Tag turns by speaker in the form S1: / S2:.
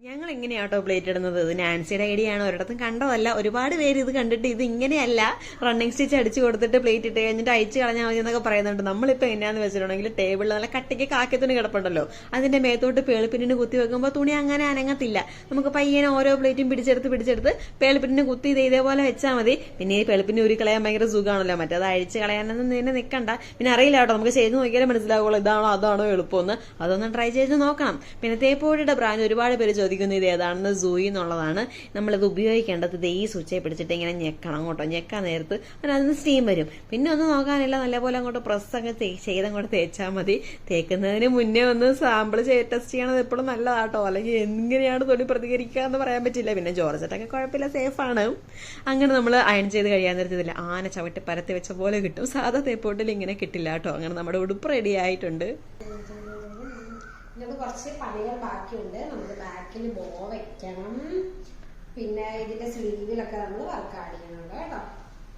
S1: ഞങ്ങൾ എങ്ങനെയാട്ടോ പ്ലേറ്റ് ഇടുന്നത്? ഇത് നാൻസിയുടെ ഐഡിയ ആണ് ഒരിടത്തും കണ്ടതല്ല. ഒരുപാട് പേര് ഇത് കണ്ടിട്ട് ഇത് ഇങ്ങനെയല്ല. റണ്ണിങ് സ്റ്റിച്ച് അടിച്ചു കൊടുത്തിട്ട് പ്ലേറ്റ് ഇട്ട് കഴിഞ്ഞിട്ട് അയച്ചു കളഞ്ഞാൽ മതി എന്നൊക്കെ പറയുന്നുണ്ട്. നമ്മളിപ്പോൾ എന്നാന്ന് വെച്ചിട്ടുണ്ടെങ്കിൽ ടേബിളിൽ നല്ല കട്ടിക്ക് കാക്കത്തുണി കിടപ്പുണ്ടല്ലോ. അതിന്റെ മേത്തോട്ട് പേളിപ്പിന്നിന് കുത്തി വെക്കുമ്പോൾ തുണി അങ്ങനെ അനങ്ങത്തില്ല. നമുക്ക് പയ്യനെ ഓരോ പ്ലേറ്റും പിടിച്ചെടുത്ത് പിടിച്ചെടുത്ത് പേളിപ്പിന്നിന് കുത്തി ഇത് ഇതേപോലെ വെച്ചാൽ മതി. പിന്നെ ഈ പേളിപ്പിന്നെ ഉരി കളയാൻ ഭയങ്കര സുഖമാണല്ലോ മറ്റേ അത് അഴിച്ച് കളയാനൊന്നും നിന്നെ നിൽക്കണ്ട പിന്നെ അറിയില്ല കേട്ടോ. നമുക്ക് ചെയ്ത് നോക്കിയാലേ മനസ്സിലാവുള്ളൂ. ഇതാണോ അതാണോ എളുപ്പമെന്ന്. അതൊന്ന് ട്രൈ ചെയ്ത് നോക്കണം. പിന്നെ തേപ്പോടിയുടെ ബ്രാൻഡ് ഒരുപാട് പേര് ചോദിക്കുന്നു ഇത് ഏതാണെന്ന് സൂയി എന്നുള്ളതാണ്. നമ്മളിത് ഉപയോഗിക്കേണ്ടത്. ഇത് ഈ പിടിച്ചിട്ട് ഇങ്ങനെ ഞെക്കണം അങ്ങോട്ടോ ഞെക്കാൻ നേരത്ത് അതിനകത്ത് സ്റ്റീം വരും. പിന്നെ ഒന്ന് നോക്കാനില്ല. നല്ലപോലെ അങ്ങോട്ട് പ്രസ് അങ്ങ് ചെയ്ത് അങ്ങോട്ട് തേച്ചാൽ മതി. തേക്കുന്നതിന് മുന്നേ ഒന്ന് സാമ്പിൾ ടെസ്റ്റ് ചെയ്യണത് എപ്പോഴും നല്ലതാട്ടോ. അല്ലെങ്കിൽ എങ്ങനെയാണ് തൊടി പ്രതികരിക്കുക എന്ന് പറയാൻ പറ്റില്ല. പിന്നെ ജോർജറ്റൊക്കെ കുഴപ്പമില്ല. സേഫാണ് അങ്ങനെ നമ്മൾ അയൺ ചെയ്ത് കഴിയാൻ നേരത്തില്ല. ആന ചവിട്ടി പരത്തി വെച്ച പോലെ കിട്ടും. സാധാ തേപ്പോട്ടിൽ ഇങ്ങനെ കിട്ടില്ല കേട്ടോ. അങ്ങനെ നമ്മുടെ ഉടുപ്പ് റെഡി ആയിട്ടുണ്ട്.
S2: ഇതിനകത്ത് കുറച്ച് പണികൾ ബാക്കിയുണ്ട്. നമുക്ക് ബാക്കിൽ ബോ വെക്കണം. പിന്നെ ഇതിന്റെ സ്ലീവിലൊക്കെ നമ്മൾ വർക്ക് ആഡ് ചെയ്യണം കേട്ടോ.